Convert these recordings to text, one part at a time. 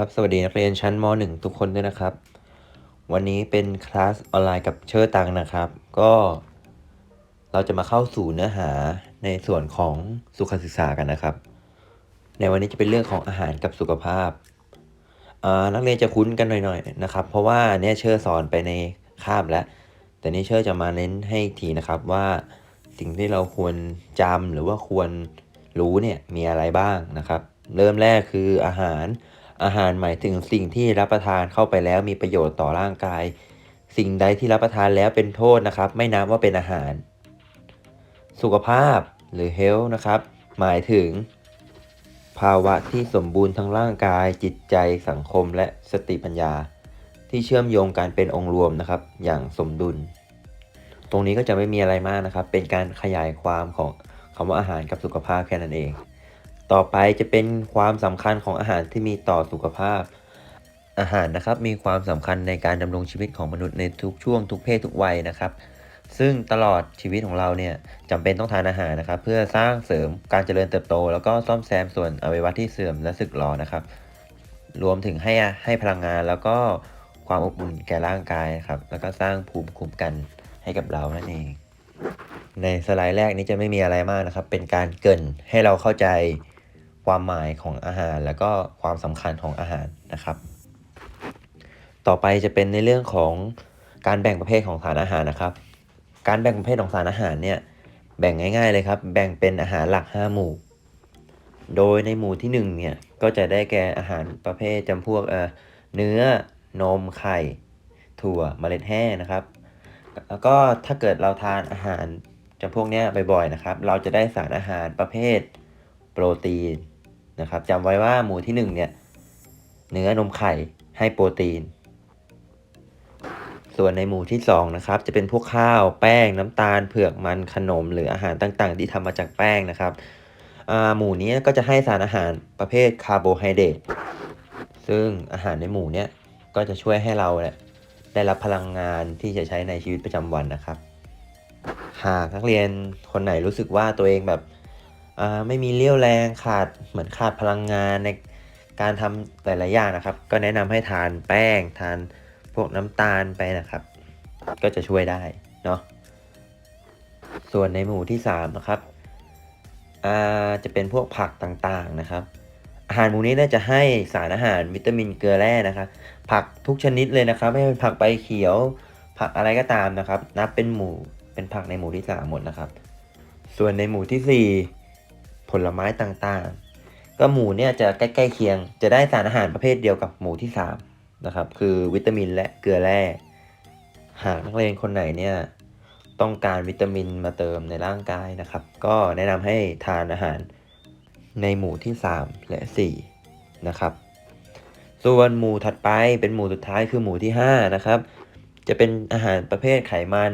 ครับสวัสดีนักเรียนชั้นม .1 ทุกคนด้วยนะครับ วันนี้เป็นคลาสออนไลน์กับเชิดตังนะครับ ก็เราจะมาเข้าสู่เนื้อหาในส่วนของสุขศึกษากันนะครับ ในวันนี้จะเป็นเรื่องของอาหารกับสุขภาพนักเรียนจะคุ้นกันหน่อยๆนะครับ เพราะว่าเนี่ยเชิดสอนไปในคาบแล้ว แต่นี่เชิดจะมาเน้นให้ทีนะครับว่าสิ่งที่เราควรจำหรือว่าควรรู้เนี่ยมีอะไรบ้างนะครับ เริ่มแรกคืออาหาร อาหารหมายถึงสิ่งที่รับประทานเข้าไปแล้วมีประโยชน์ต่อร่างกาย สิ่งใดที่รับประทานแล้วเป็นโทษนะครับ ไม่นับว่าเป็นอาหาร สุขภาพหรือ health นะครับ หมายถึง ภาวะที่สมบูรณ์ทั้งร่างกาย จิตใจสังคมและสติปัญญา ที่เชื่อมโยงการเป็นองค์รวมนะครับ อย่างสมดุล ตรงนี้ก็จะไม่มีอะไรมากนะครับ เป็นการขยายความของคำว่าอาหารกับสุขภาพแค่นั้นเอง ต่อไปจะเป็นความสำคัญของอาหารที่มีต่อสุขภาพ อาหารนะครับมีความสำคัญในการดำรงชีวิตของมนุษย์ในทุกช่วงทุกเพศทุกวัยนะครับ ซึ่งตลอดชีวิตของเราเนี่ยจำเป็นต้องทานอาหารนะครับ เพื่อสร้างเสริมการเจริญเติบโต แล้วก็ซ่อมแซมส่วนอวัยวะที่เสื่อมและสึกหรอนะครับ รวมถึงให้ให้พลังงานแล้วก็ความอบอุ่นแก่ร่างกายครับแล้วก็สร้างภูมิคุ้มกันให้กับเรานั่นเองในสไลด์แรกนี้จะไม่มีอะไรมากนะครับ เป็นการเกินให้เราเข้าใจ ความหมายของอาหาร แล้วก็ความสำคัญของอาหารนะครับ ต่อไปจะเป็นในเรื่องของการแบ่งประเภทของสารอาหารนะครับ การแบ่งประเภทของสารอาหารเนี่ยแบ่งง่าย ๆเลยครับ แบ่งเป็นอาหารหลัก 5 หมู่ โดยในหมู่ที่1เนี่ยก็จะได้แก่อาหารประเภทจำพวกเอ่อเนื้อนมไข่ ถั่วเมล็ดแห้นะครับ แล้วก็ถ้าเกิดเราทานอาหารจำพวกเนี้ยบ่อยๆนะครับ เราจะได้สารอาหารประเภทโปรตีน นะครับจำไว้ว่าหมู่ที่ 1 เนี่ย เนื้อนมไข่ให้โปรตีน ส่วนในหมู่ที่ 2 นะครับ จะเป็นพวกข้าวแป้งน้ำตาลเผือกมันขนม หรืออาหารต่างๆ ที่ทำมาจากแป้งนะครับหมู่นี้ก็จะให้สารอาหารประเภทคาร์โบไฮเดรตซึ่งอาหารในหมู่นี้ก็จะช่วยให้เราได้รับพลังงานที่จะใช้ในชีวิตประจำวันนะครับ หากนักเรียนคนไหนรู้สึกว่าตัวเองแบบ ไม่มีเรี่ยวแรงขาดเหมือนขาดพลังงานในการทำหลายๆอย่างนะครับ ก็แนะนำให้ทานแป้งทานพวกน้ำตาลไปนะครับ ก็จะช่วยได้เนาะส่วนในหมู่ที่3นะครับจะเป็นพวกผักต่างๆนะครับ อาหารหมู่นี้น่าจะให้สารอาหารวิตามินเกลือแร่นะครับ ผักทุกชนิดเลยนะครับ ไม่ว่าเป็นผักใบเขียว ผักอะไรก็ตามนะครับ นับเป็นหมู่เป็นผักในหมู่ที่สามหมดนะครับ ส่วนในหมู่ที่สี่ ผลไม้ต่างๆ ก็หมูเนี่ยจะใกล้ๆเคียง จะได้สารอาหารประเภทเดียวกับหมูที่สามนะครับ คือวิตามินและเกลือแร่ หากนักเรียนคนไหนเนี่ยต้องการวิตามินมาเติมในร่างกายนะครับ ก็แนะนำให้ทานอาหารในหมู่ที่ 3 และ4นะครับ ส่วนหมู่ถัดไปเป็นหมู่สุดท้ายคือหมู่ที่5นะครับ จะเป็นอาหารประเภทไขมัน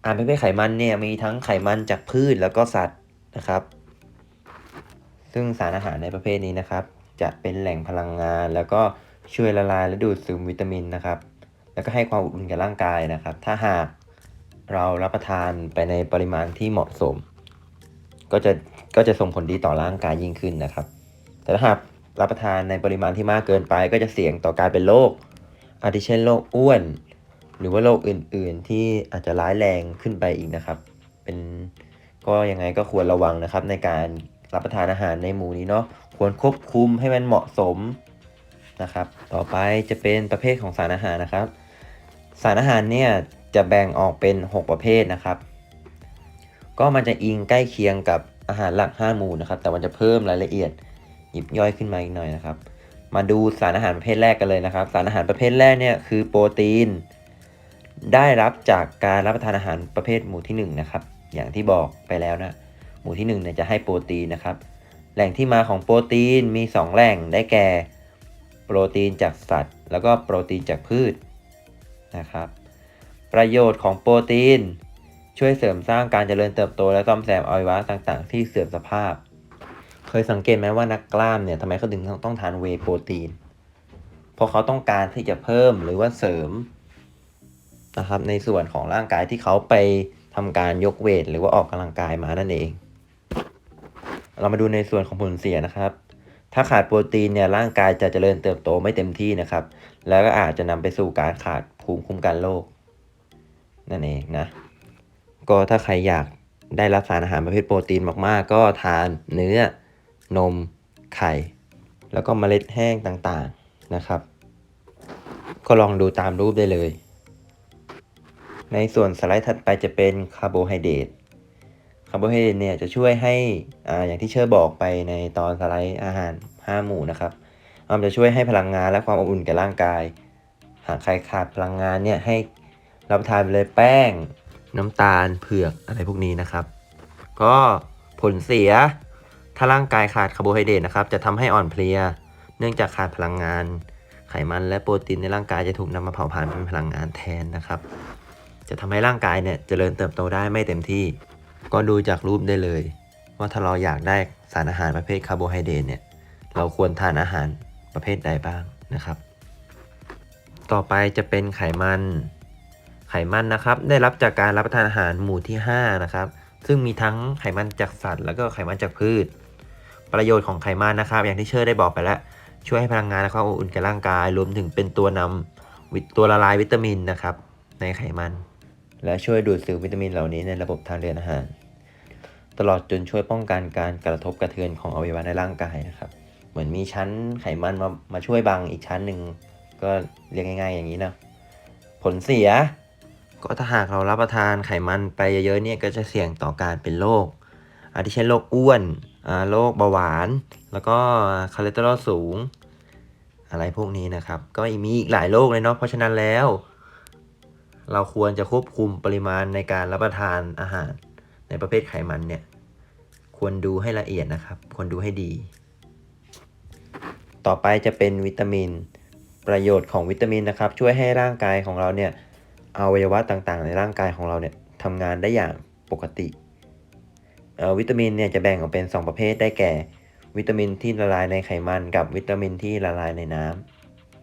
อาหารประเภทไขมันเนี่ยมีทั้งไขมันจากพืชแล้วก็สัตว์นะครับ ซึ่งสารอาหารในประเภทนี้นะครับ จะเป็นแหล่งพลังงาน แล้วก็ช่วยละลายและดูดซึมวิตามินนะครับ แล้วก็ให้ความอบอุ่นกับร่างกายนะครับ ถ้าหากเรารับประทานไปในปริมาณที่เหมาะสม ก็จะก็จะส่งผลดีต่อร่างกายยิ่งขึ้นนะครับ แต่ถ้าหากรับประทานในปริมาณที่มากเกินไป ก็จะเสี่ยงต่อการเป็นโรคอาทิเช่นโรคอ้วน หรือว่าโรคอื่น ๆ ที่อาจจะร้ายแรงขึ้นไปอีกนะครับ เป็นก็ยังไงก็ควรระวังนะครับในการ รับประทานอาหารในหมู่นี้เนาะควรควบคุมให้มันเหมาะสมนะครับ ต่อไปจะเป็นประเภทของสารอาหารนะครับ สารอาหารเนี่ยจะแบ่งออกเป็น 6 ประเภทนะครับ ก็มันจะอิงใกล้เคียงกับอาหารหลัก 5 หมู่นะครับ แต่มันจะเพิ่มรายละเอียดหยิบย่อยขึ้นมาอีกหน่อยนะครับ มาดูสารอาหารประเภทแรกกันเลยนะครับ สารอาหารประเภทแรกเนี่ยคือโปรตีน ได้รับจากการรับประทานอาหารประเภทหมู่ที่1นะครับ อย่างที่บอกไปแล้วนะ หมู่ที่1เนี่ยจะให้โปรตีนนะครับ แหล่งที่มาของโปรตีนมี 2 แหล่งได้แก่ โปรตีนจากสัตว์ แล้วก็โปรตีนจากพืชนะครับ ประโยชน์ของโปรตีน ช่วยเสริมสร้างการเจริญเติบโต และซ่อมแซมอวัยวะต่างๆ ที่เสื่อมสภาพ เคยสังเกตไหมว่านักกล้ามเนี่ยทำไมเขาถึงต้องทานเวโปรตีน เพราะเขาต้องการที่จะเพิ่มหรือว่าเสริมนะครับในส่วนของร่างกายที่เขาไปทำการยกเวทหรือว่าออกกำลังกายมานั่นเอง เรามาดูในส่วนของผลเสียนะครับ ถ้าขาดโปรตีนเนี่ยร่างกายจะเจริญเติบโตไม่เต็มที่นะครับ แล้วก็อาจจะนำไปสู่การขาดภูมิคุ้มกันโรคนั่นเองนะ ก็ถ้าใครอยากได้รับสารอาหารประเภทโปรตีนมากๆ ก็ทานเนื้อนมไข่ แล้วก็เมล็ดแห้งต่างๆนะครับ ก็ลองดูตามรูปได้เลย ในส่วนสไลด์ถัดไปจะเป็นคาร์โบไฮเดรต คาร์โบไฮเดรตเนี่ยจะช่วยให้อ่าอย่างที่เชื่อบอกไปในตอนสไลด์อาหาร 5 หมู่นะครับมันจะช่วยให้พลังงานและความอบอุ่นแก่ร่างกาย หากใครขาดพลังงานเนี่ยให้รับประทานไปเลยแป้ง น้ำตาลเผือกอะไรพวกนี้นะครับ ก็ผลเสียถ้าร่างกายขาดคาร์โบไฮเดรตนะครับจะทำให้อ่อนเพลีย เนื่องจากขาดพลังงาน ไขมันและโปรตีนในร่างกายจะถูกนำมาเผาผลาญเป็นพลังงานแทนนะครับ จะทำให้ร่างกายเนี่ยเจริญเติบโตได้ไม่เต็มที่ ก็ดูจากรูปได้เลย ว่าถ้าเราอยากได้สารอาหารประเภทคาร์โบไฮเดรตเนี่ย เราควรทานอาหารประเภทใดบ้างนะครับ ต่อไปจะเป็นไขมัน ไขมันนะครับ ได้รับจากการรับประทานอาหารหมู่ที่ 5 นะครับ ซึ่งมีทั้งไขมันจากสัตว์ แล้วก็ไขมันจากพืช ประโยชน์ของไขมันนะครับ อย่างที่เชื่อได้บอกไปแล้ว ช่วยให้พลังงานและความอบอุ่นแก่ร่างกาย รวมถึงเป็นตัวนำวิตตัวละลายวิตามินนะครับ ในไขมัน และช่วยดูดซึมวิตามินเหล่านี้ในระบบทางเดินอาหาร ตลอดจนช่วยป้องกันการกระทบกระเทือนของอวัยวะในร่างกายนะครับ เหมือนมีชั้นไขมันมามาช่วยบังอีกชั้นหนึ่งก็เรียกง่าย ๆ อย่างนี้นะผลเสียก็ถ้าหากเรารับประทานไขมันไปเยอะๆเนี่ยก็จะเสี่ยงต่อการเป็นโรคอาทิเช่นโรคอ้วนโรคเบาหวาน แล้วก็คอเลสเตอรอลสูง อะไรพวกนี้นะครับ ก็มีอีกหลายโรคเลยเนาะเพราะฉะนั้นแล้ว เราควรจะควบคุมปริมาณในการรับประทานอาหาร ในประเภทไขมันเนี่ย ควรดูให้ละเอียดนะครับ ควรดูให้ดี ต่อไปจะเป็นวิตามิน ประโยชน์ของวิตามินนะครับ ช่วยให้ร่างกายของเราเนี่ยอวัยวะต่างๆ ในร่างกายของเราเนี่ยทำงานได้อย่างปกติวิตามินเนี่ยจะแบ่งออกเป็น 2 ประเภทได้แก่ วิตามินที่ละลายในไขมันกับวิตามินที่ละลายในน้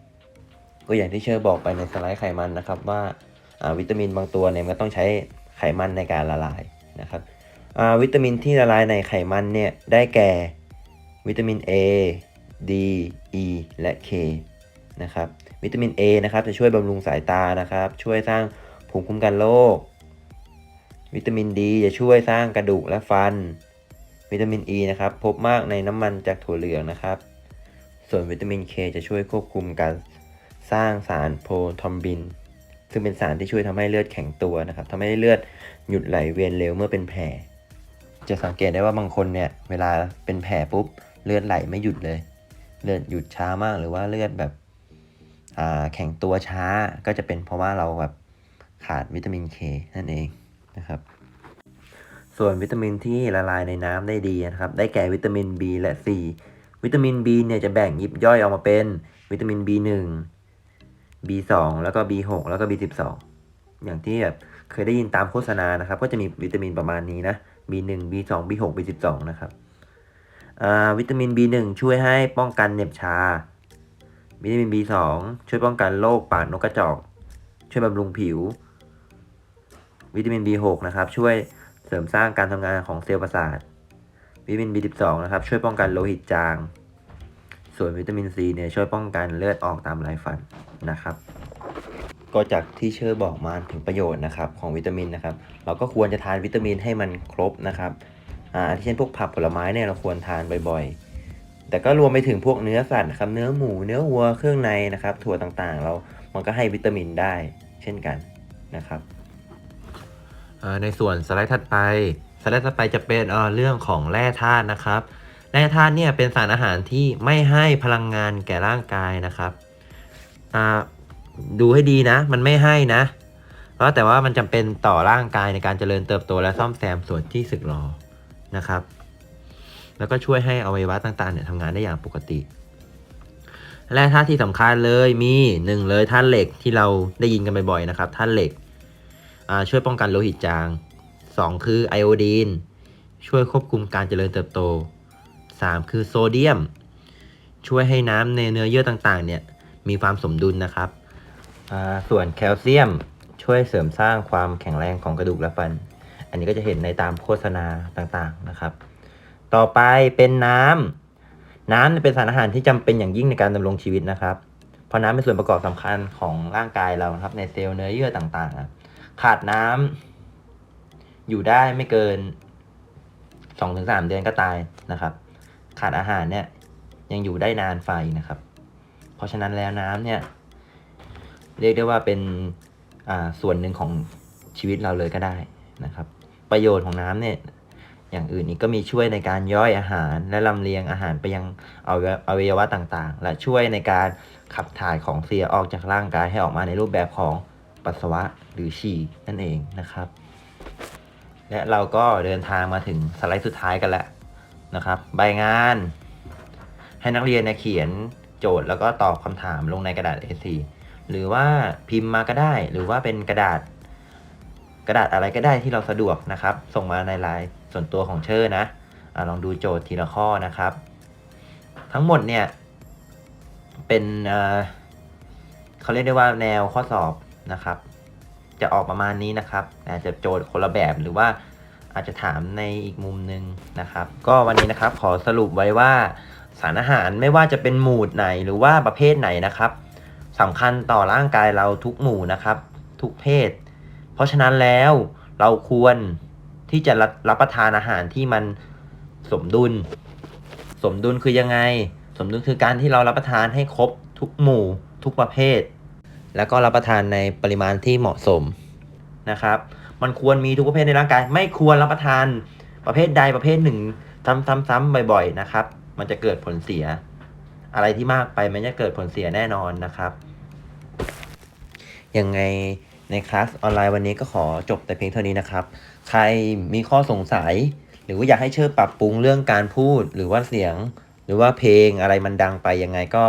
ำก็อย่างที่เชื่อบอกไปในสไลด์ไขมันนะครับว่า วิตามินบางตัวเนี่ยมันก็ต้องใช้ไขมันในการละลายนะครับวิตามินที่ละลายในไขมันเนี่ยได้แก่วิตามิน A D E และ K นะครับวิตามิน A นะครับจะช่วยบำรุงสายตานะครับ ช่วยสร้างภูมิคุ้มกันโรควิตามิน D จะช่วยสร้างกระดูกและฟัน วิตามิน E นะครับพบมากในน้ำมันจากถั่วเหลืองนะครับ ส่วนวิตามิน K จะช่วยควบคุมการสร้างสารโพทอมบิน ซึ่งเป็นสารที่ช่วยทำให้เลือดแข็งตัวนะครับทำให้เลือดหยุดไหลเวียนเร็วเมื่อเป็นแผล จะสังเกตได้ว่าบางคนเนี่ยเวลาเป็นแผลปุ๊บเลือดไหลไม่หยุดเลย เลือดหยุดช้ามากหรือว่าเลือดแบบแข็งตัวช้าก็จะเป็นเพราะว่าเราแบบขาดวิตามินเคนั่นเองนะครับ ส่วนวิตามินที่ละลายในน้ำได้ดีนะครับ ได้แก่วิตามิน B และ C วิตามิน B เนี่ยจะแบ่งยิบย่อยออกมาเป็นวิตามิน B1 B2 แล้วก็ B6 แล้วก็ B12 อย่างที่แบบเคยได้ยินตามโฆษณานะครับ ก็จะมีวิตามินประมาณนี้นะ B1 B2 B6 B12 นะครับวิตามิน B1 ช่วยให้ป้องกันเหน็บชา วิตามิน B2 ช่วยป้องกันโรคปากนกกระจอก ช่วยบำรุงผิว วิตามิน B6 นะครับ ช่วยเสริมสร้างการทำงานของเซลล์ประสาท วิตามิน B12 นะครับ ช่วยป้องกันโลหิตจาง ส่วนวิตามิน C เนี่ยช่วยป้องกันเลือดออกตามไรฟันนะครับ ก็จากที่เชื่อบอกมาถึงประโยชน์นะครับของวิตามินนะครับ เราก็ควรจะทานวิตามินให้มันครบนะครับอ่าที่เช่นพวกผักผลไม้เนี่ยเราควรทานบ่อยๆ แต่ก็รวมไปถึงพวกเนื้อสัตว์นะครับเนื้อหมูเนื้อวัวเครื่องในนะครับ ถั่วต่างๆ เรามันก็ให้วิตามินได้เช่นกันนะครับในส่วนสไลด์ถัดไปสไลด์ถัดไปจะเป็นเอ่อเรื่องของแร่ธาตุนะครับ แร่ธาตุเนี่ยเป็นสารอาหารที่ไม่ให้พลังงานแก่ร่างกายนะครับอ่าดูให้ดีนะ มันไม่ให้นะ เพราะแต่ว่ามันจำเป็นต่อร่างกายในการเจริญเติบโตและซ่อมแซมส่วนที่สึกหรอนะครับ แล้วก็ช่วยให้อวัยวะต่างๆเนี่ยทำงานได้อย่างปกติแร่ธาตุที่สำคัญเลยมีหนึ่งเลยธาตุเหล็กที่เราได้ยินกันบ่อยๆนะครับธาตุเหล็กอ่าช่วยป้องกันโลหิตจางสองคือไอโอดีน ช่วยควบคุมการเจริญเติบโต สามคือโซเดียม ช่วยให้น้ำในเนื้อเยื่อต่างๆ เนี่ยมีความสมดุลนะครับ ส่วนแคลเซียมช่วยเสริมสร้างความแข็งแรงของกระดูกและฟัน อันนี้ก็จะเห็นในตามโฆษณาต่างๆนะครับ ต่อไปเป็นน้ำ น้ำเป็นสารอาหารที่จำเป็นอย่างยิ่งในการดำรงชีวิตนะครับ เพราะน้ำเป็นส่วนประกอบสำคัญของร่างกายเรานะครับในเซลล์เนื้อเยื่อต่างๆ ขาดน้ำอยู่ได้ไม่เกินสองถึงสามเดือนก็ตายนะครับ ขาดอาหารเนี่ย ยังอยู่ได้นานไฟนะครับ เพราะฉะนั้นแล้วน้ำเนี่ย เรียกได้ว่าเป็นอ่าส่วนหนึ่งของชีวิตเราเลยก็ได้นะครับ ประโยชน์ของน้ำเนี่ย อย่างอื่นนี้ก็มีช่วยในการย่อยอาหารและลำเลียงอาหารไปยังอวัยวะอวัยวะต่างๆ และช่วยในการขับถ่ายของเสียออกจากร่างกายให้ออกมาในรูปแบบของปัสสาวะหรือฉี่นั่นเองนะครับ และเราก็เดินทางมาถึงสไลด์สุดท้ายกันแล้ว นะครับ ใบงาน ให้นักเรียนเนี่ยเขียนโจทย์แล้วก็ตอบคำถามลงในกระดาษ A4 หรือว่าพิมพ์มาก็ได้ หรือว่าเป็นกระดาษ กระดาษอะไรก็ได้ที่เราสะดวกนะครับ ส่งมาในไลน์ส่วนตัวของเชอร์นะอะลองดูโจทย์ทีละข้อนะครับ ทั้งหมดเนี่ย เป็นเเขาเรียกได้ว่าแนวข้อสอบนะครับ จะออกประมาณนี้นะครับอาจจะโจทย์คนละแบบหรือว่า อาจจะถามในอีกมุมหนึ่งนะครับ ก็วันนี้นะครับขอสรุปไว้ว่าสารอาหารไม่ว่าจะเป็นหมู่ไหนหรือว่าประเภทไหนนะครับสำคัญต่อร่างกายเราทุกหมู่นะครับ ทุกเพศ เพราะฉะนั้นแล้วเราควรที่จะรับประทานอาหารที่มันสมดุล สมดุลคือยังไง สมดุลคือการที่เรารับประทานให้ครบทุกหมู่ ทุกประเภท แล้วก็รับประทานในปริมาณที่เหมาะสมนะครับ มันควรมีทุกประเภทในร่างกาย ไม่ควรรับประทานประเภทใดประเภทหนึ่ง ซ้ำๆๆบ่อย ๆ นะครับ มันจะเกิดผลเสีย อะไรที่มากไปมันจะเกิดผลเสียแน่นอนนะครับยังไงในคลาสออนไลน์วันนี้ก็ขอจบแต่เพียงเท่านี้นะครับ ใครมีข้อสงสัย หรือว่าอยากให้เชิญปรับปรุงเรื่องการพูดหรือว่าเสียง หรือว่าเพลงอะไรมันดังไปยังไงก็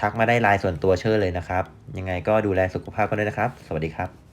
ทักมาได้ไลน์ส่วนตัวเชิญเลยนะครับ ยังไงก็ดูแลสุขภาพกันด้วยนะครับ สวัสดีครับ